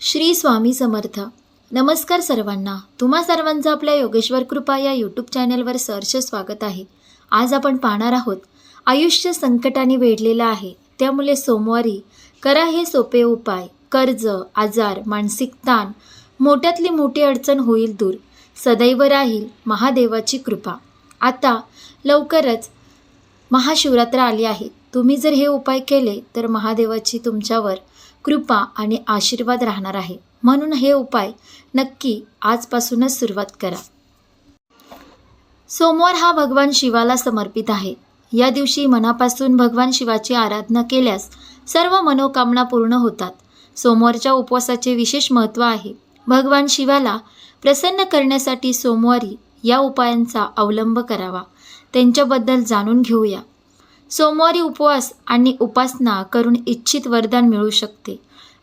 श्री स्वामी समर्थ. नमस्कार सर्वांना. तुम्हा सर्वांचं आपल्या योगेश्वर कृपा या यूट्यूब चॅनलवर सहर्ष स्वागत आहे. आज आपण पाहणार आहोत आयुष्य संकटाने वेढलेलं आहे. त्यामुळे सोमवारी करा हे सोपे उपाय. कर्ज आजार मानसिक ताण मोठ्यातली मोठी अडचण होईल दूर. सदैव राहील महादेवाची कृपा. आता लवकरच महाशिवरात्र आली आहे. तुम्ही जर हे उपाय केले तर महादेवाची तुमच्यावर कृपा आणि आशीर्वाद राहणार आहे. म्हणून हे उपाय नक्की आजपासूनच सुरुवात करा. सोमवार हा भगवान शिवाला समर्पित आहे. या दिवशी मनापासून भगवान शिवाची आराधना केल्यास सर्व मनोकामना पूर्ण होतात. सोमवारच्या उपवासाचे विशेष महत्त्व आहे. भगवान शिवाला प्रसन्न करण्यासाठी सोमवारी या उपायांचा अवलंब करावा. त्यांच्याबद्दल जाणून घेऊया. सोमवारी उपवास आणि उपासना करून इच्छित वरदान मिळू शकते.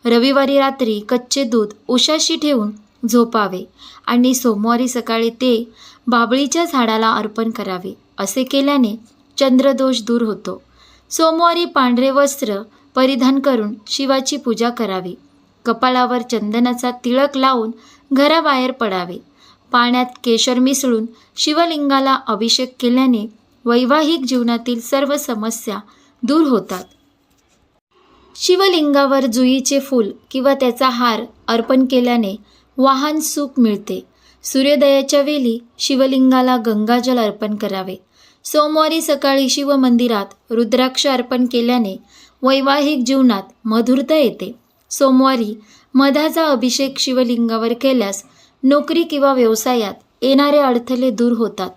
रविवारी रात्री कच्चे दूध उशाशी ठेवून झोपावे आणि सोमवारी सकाळी ते बाबळीच्या झाडाला अर्पण करावे असे केल्याने चंद्रदोष दूर होतो. सोमवारी पांढरे वस्त्र परिधान करून शिवाची पूजा करावी. कपाळावर चंदनाचा तिळक लावून घराबाहेर पडावे. पाण्यात केशर मिसळून शिवलिंगाला अभिषेक केल्याने वैवाहिक जीवनातील सर्व समस्या दूर होतात. शिवलिंगावर जुईचे फूल किंवा त्याचा हार अर्पण केल्याने वाहन सुख मिळते. सूर्योदयाच्या वेळी शिवलिंगाला गंगाजल अर्पण करावे. सोमवारी सकाळी शिवमंदिरात रुद्राक्ष अर्पण केल्याने वैवाहिक जीवनात मधुरता येते. सोमवारी मधाचा अभिषेक शिवलिंगावर केल्यास नोकरी किंवा व्यवसायात येणारे अडथळे दूर होतात.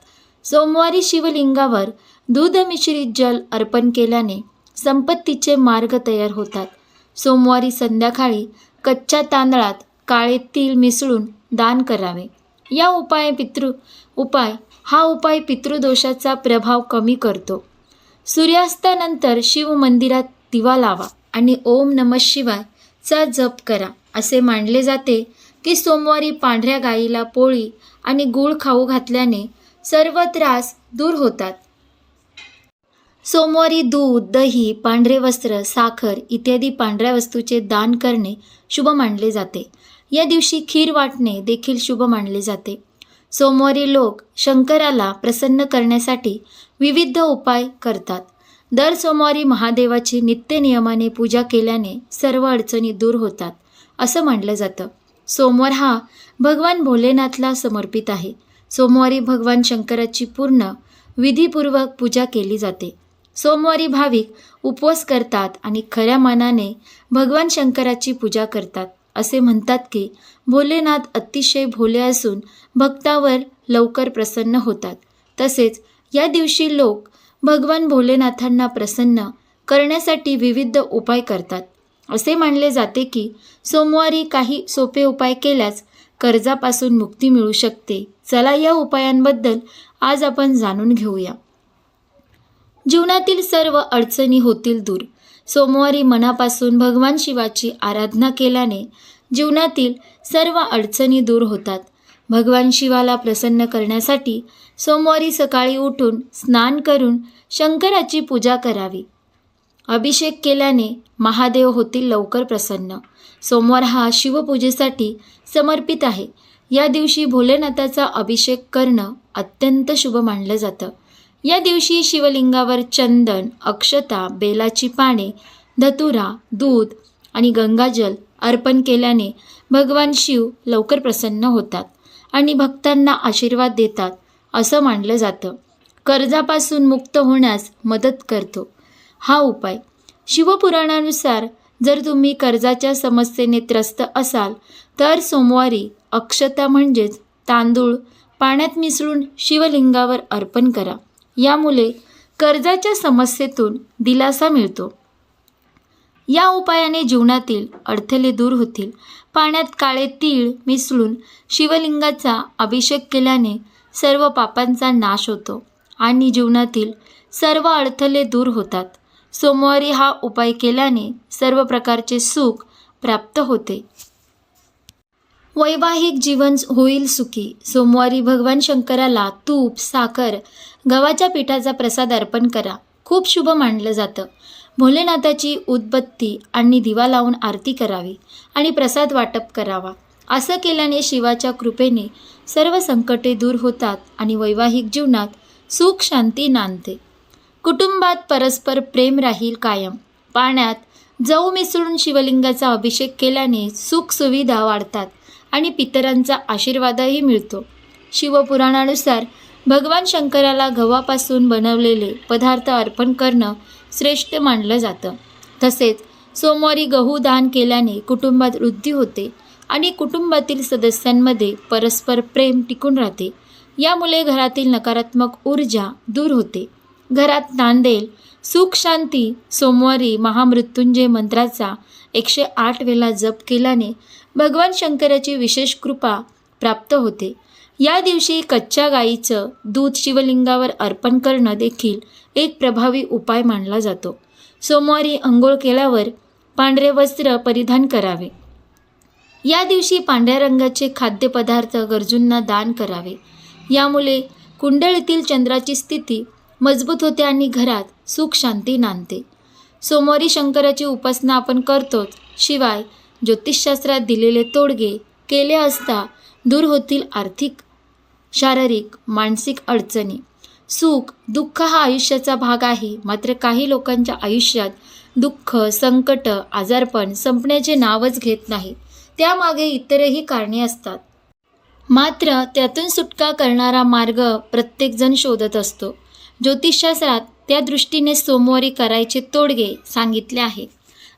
सोमवारी शिवलिंगावर दूध मिश्रित जल अर्पण केल्याने संपत्तीचे मार्ग तयार होतात. सोमवारी संध्याकाळी कच्च्या तांदळात काळे तील मिसळून दान करावे. या उपाय पितृ उपाय हा उपाय पितृदोषाचा प्रभाव कमी करतो. सूर्यास्तानंतर शिव मंदिरात दिवा लावा आणि ओम नम शिवायचा जप करा असे मानले जाते की सोमवारी पांढऱ्या गाईला पोळी आणि गूळ खाऊ घातल्याने सर्व त्रास दूर होतात. सोमवारी दूध दही पांढरे वस्त्र साखर इत्यादी पांढऱ्या वस्तूचे दान करणे शुभ मानले जाते. या दिवशी खीर वाटणे देखील शुभ मानले जाते. सोमवारी लोक शंकराला प्रसन्न करण्यासाठी विविध उपाय करतात. दर सोमवारी महादेवाची नित्यनियमाने पूजा केल्याने सर्व अडचणी दूर होतात असं मानलं जातं. सोमवार हा भगवान भोलेनाथला समर्पित आहे. सोमवारी भगवान शंकराची पूर्ण विधीपूर्वक पूजा केली जाते. सोमवारी भाविक उपवास करतात आणि खऱ्या मनाने भगवान शंकराची पूजा करतात असे म्हणतात की भोलेनाथ अतिशय भोले असून भक्तावर लवकर प्रसन्न होतात. तसेच या दिवशी लोक भगवान भोलेनाथांना प्रसन्न करण्यासाठी विविध उपाय करतात. असे मानले जाते की सोमवारी काही सोपे उपाय केल्यास कर्जापासून मुक्ती मिळू शकते. चला या उपायांबद्दल आज आपण जाणून घेऊया. जीवनातील सर्व अडचणी होतील दूर. सोमवारी मनापासून भगवान शिवाची आराधना केल्याने जीवनातील सर्व अडचणी दूर होतात. भगवान शिवाला प्रसन्न करण्यासाठी सोमवारी सकाळी उठून स्नान करून शंकराची पूजा करावी. अभिषेक केल्याने महादेव होतील लवकर प्रसन्न. सोमवार हा शिवपूजेसाठी समर्पित आहे. या दिवशी भोलेनाथाचा अभिषेक करणं अत्यंत शुभ मानलं जातं. या दिवशी शिवलिंगावर चंदन अक्षता बेलाची पाने धतुरा दूध आणि गंगाजल अर्पण केल्याने भगवान शिव लवकर प्रसन्न होतात आणि भक्तांना आशीर्वाद देतात असं मानलं जातं. कर्जापासून मुक्त होण्यास मदत करतो. हा उपाय. शिवपुराणानुसार जर तुम्ही कर्जाच्या समस्येने त्रस्त असाल तर सोमवारी अक्षता म्हणजेच तांदूळ पाण्यात मिसळून शिवलिंगावर अर्पण करा. यामुळे कर्जाच्या समस्येतून दिलासा मिळतो. या उपायाने जीवनातील अडथळे दूर होतील. पाण्यात काळे तीळ मिसळून शिवलिंगाचा अभिषेक केल्याने सर्व पापांचा नाश होतो आणि जीवनातील सर्व अडथळे दूर होतात. सोमवारी हा उपाय केल्याने सर्व प्रकारचे सुख प्राप्त होते. वैवाहिक जीवन होईल सुखी. सोमवारी भगवान शंकराला तूप साखर गव्हाच्या पिठाचा प्रसाद अर्पण करा. खूप शुभ मानलं जातं. भोलेनाथाची उदबत्ती आणि दिवा लावून आरती करावी आणि प्रसाद वाटप करावा. असं केल्याने शिवाच्या कृपेने सर्व संकटे दूर होतात आणि वैवाहिक जीवनात सुख शांती नांदते. कुटुंबात परस्पर प्रेम राहील कायम. पाण्यात जऊ मिसळून शिवलिंगाचा अभिषेक केल्याने सुखसुविधा वाढतात. आणि पितरांचा आशीर्वादही मिळतो. शिवपुराणानुसार भगवान शंकराला गव्हापासून बनवलेले पदार्थ अर्पण करणं श्रेष्ठ मानलं जातं. तसेच सोमवारी गहू दान केल्याने कुटुंबात वृद्धी होते आणि कुटुंबातील सदस्यांमध्ये परस्पर प्रेम टिकून राहते. यामुळे घरातील नकारात्मक ऊर्जा दूर होते. घरात नांदेल सुख शांती सोमवारी महामृत्युंजय मंत्राचा एकशे आठ वेळा जप केल्याने भगवान शंकराची विशेष कृपा प्राप्त होते. या दिवशी कच्च्या गाईचं दूध शिवलिंगावर अर्पण करणं देखील एक प्रभावी उपाय मानला जातो. सोमवारी अंघोळ केल्यावर पांढरे वस्त्र परिधान करावे. या दिवशी पांढऱ्या रंगाचे खाद्यपदार्थ गरजूंना दान करावे. यामुळे कुंडळीतील चंद्राची स्थिती मजबूत होते आणि घरात सुख शांती नांदते. सोमवारी शंकराची उपासना आपण करतोच शिवाय ज्योतिषशास्त्रात दिलेले तोडगे केले असता दूर होतील आर्थिक शारीरिक मानसिक अडचणी. सुख दुःख हा आयुष्याचा भाग आहे. मात्र काही लोकांच्या आयुष्यात दुःख संकट आजारपण संपण्याचे नावच घेत नाही. त्यामागे इतरही कारणे असतात. मात्र त्यातून सुटका करणारा मार्ग प्रत्येकजण शोधत असतो. ज्योतिषशास्त्रात त्या दृष्टीने सोमवारी करायचे तोडगे सांगितले आहे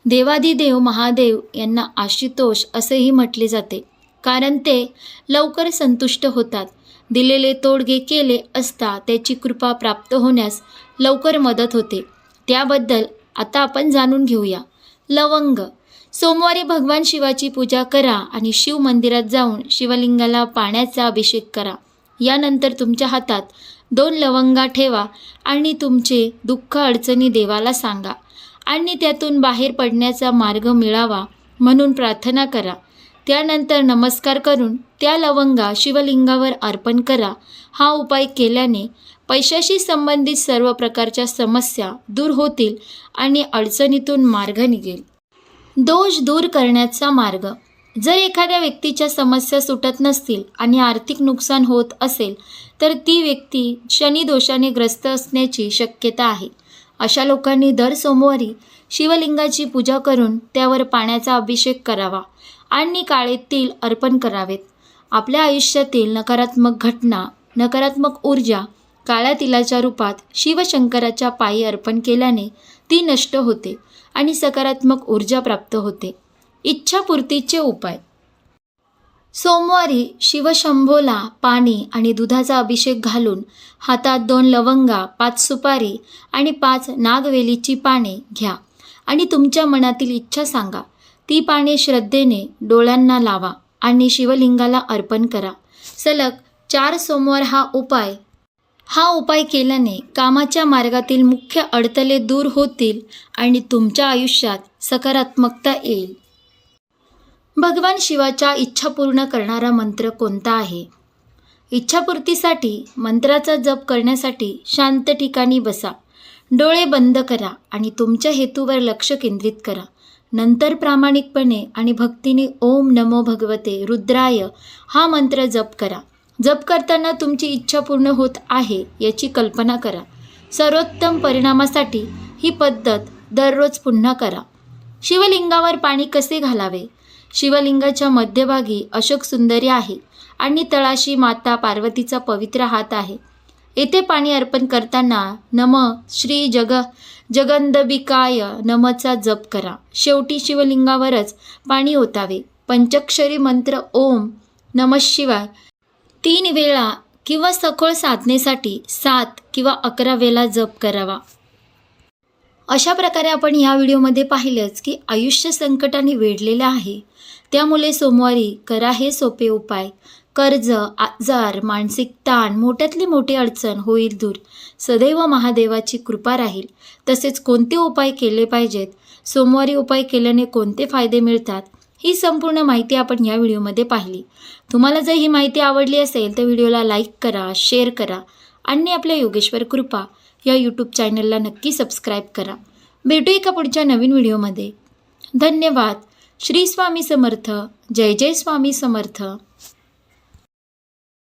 देवादिदेव महादेव यांना आशुतोष असेही म्हटले जाते. कारण ते लवकर संतुष्ट होतात. दिलेले तोडगे केले असता त्याची कृपा प्राप्त होण्यास लवकर मदत होते. त्याबद्दल आता आपण जाणून घेऊया. लवंग. सोमवारी भगवान शिवाची पूजा करा आणि शिव मंदिरात जाऊन शिवलिंगाला पाण्याचा अभिषेक करा. यानंतर तुमच्या हातात दोन लवंगा ठेवा आणि तुमचे दुःख अडचणी देवाला सांगा. आणि त्यातून बाहेर पडण्याचा मार्ग मिळावा म्हणून प्रार्थना करा. त्यानंतर नमस्कार करून त्या लवंगा शिवलिंगावर अर्पण करा. हा उपाय केल्याने पैशाशी संबंधित सर्व प्रकारच्या समस्या दूर होतील आणि अडचणीतून मार्ग निघेल. दोष दूर करण्याचा मार्ग. जर एखाद्या व्यक्तीच्या समस्या सुटत नसतील आणि आर्थिक नुकसान होत असेल तर ती व्यक्ती शनी दोषाने ग्रस्त असण्याची शक्यता आहे. अशा लोकांनी दर सोमवारी शिवलिंगाची पूजा करून त्यावर पाण्याचा अभिषेक करावा आणि काळे तिल अर्पण करावेत. आपल्या आयुष्यातील नकारात्मक घटना नकारात्मक ऊर्जा काळ्या तिलाच्या रूपात शिवशंकराच्या पायी अर्पण केल्याने ती नष्ट होते आणि सकारात्मक ऊर्जा प्राप्त होते. इच्छापूर्तीचे उपाय. सोमवारी शिवशंभोला पाणी आणि दुधाचा अभिषेक घालून हातात दोन लवंगा पाच सुपारी आणि पाच नागवेलीची पाने घ्या आणि तुमच्या मनातील इच्छा सांगा. ती पाने श्रद्धेने डोळ्यांना लावा आणि शिवलिंगाला अर्पण करा. सलग चार सोमवार हा उपाय. हा उपाय केल्याने कामाच्या मार्गातील मुख्य अडथळे दूर होतील आणि तुमच्या आयुष्यात सकारात्मकता येईल. भगवान शिवाच्या इच्छा पूर्ण करणारा मंत्र कोणता आहे? इच्छापूर्तीसाठी मंत्राचा जप करण्यासाठी शांत ठिकाणी बसा. डोळे बंद करा आणि तुमच्या हेतूवर लक्ष केंद्रित करा. नंतर प्रामाणिकपणे आणि भक्तीने ओम नमो भगवते रुद्राय हा मंत्र जप करा. जप करताना तुमची इच्छा पूर्ण होत आहे याची कल्पना करा. सर्वोत्तम परिणामासाठी ही पद्धत दररोज पुन्हा करा. शिवलिंगावर पाणी कसे घालावे? शिवलिंगाच्या मध्यभागी अशोक सुंदरी आहे आणि तळाशी माता पार्वतीचा पवित्र हात आहे. येथे पाणी अर्पण करताना नम श्री जग जगंदबिकाय नमचा जप करा. शेवटी शिवलिंगावरच पाणी ओतावे. पंचक्षरी मंत्र ओम नम शिवाय. तीन वेळा किंवा सखोल साधनेसाठी सात किंवा अकरा वेळा जप करावा. अशा प्रकारे आपण या व्हिडिओमध्ये पाहिलंच की आयुष्य संकटाने वेढलेलं आहे. त्यामुळे सोमवारी करा हे सोपे उपाय. कर्ज आजार मानसिक ताण मोठ्यातली मोठी अडचण होईल दूर. सदैव महादेवाची कृपा राहील. तसेच कोणते उपाय केले पाहिजेत? सोमवारी उपाय केल्याने कोणते फायदे मिळतात? ही संपूर्ण माहिती आपण या व्हिडिओमध्ये पाहिली. तुम्हाला जर ही माहिती आवडली असेल तर व्हिडिओला लाईक करा शेअर करा. आणि आपल्या योगेश्वर कृपा. या यूट्यूब चॅनलला नक्की सबस्क्राईब करा. भेटू एका पुढच्या नवीन व्हिडिओमध्ये धन्यवाद. श्री स्वामी समर्थ. जय जय स्वामी समर्थ.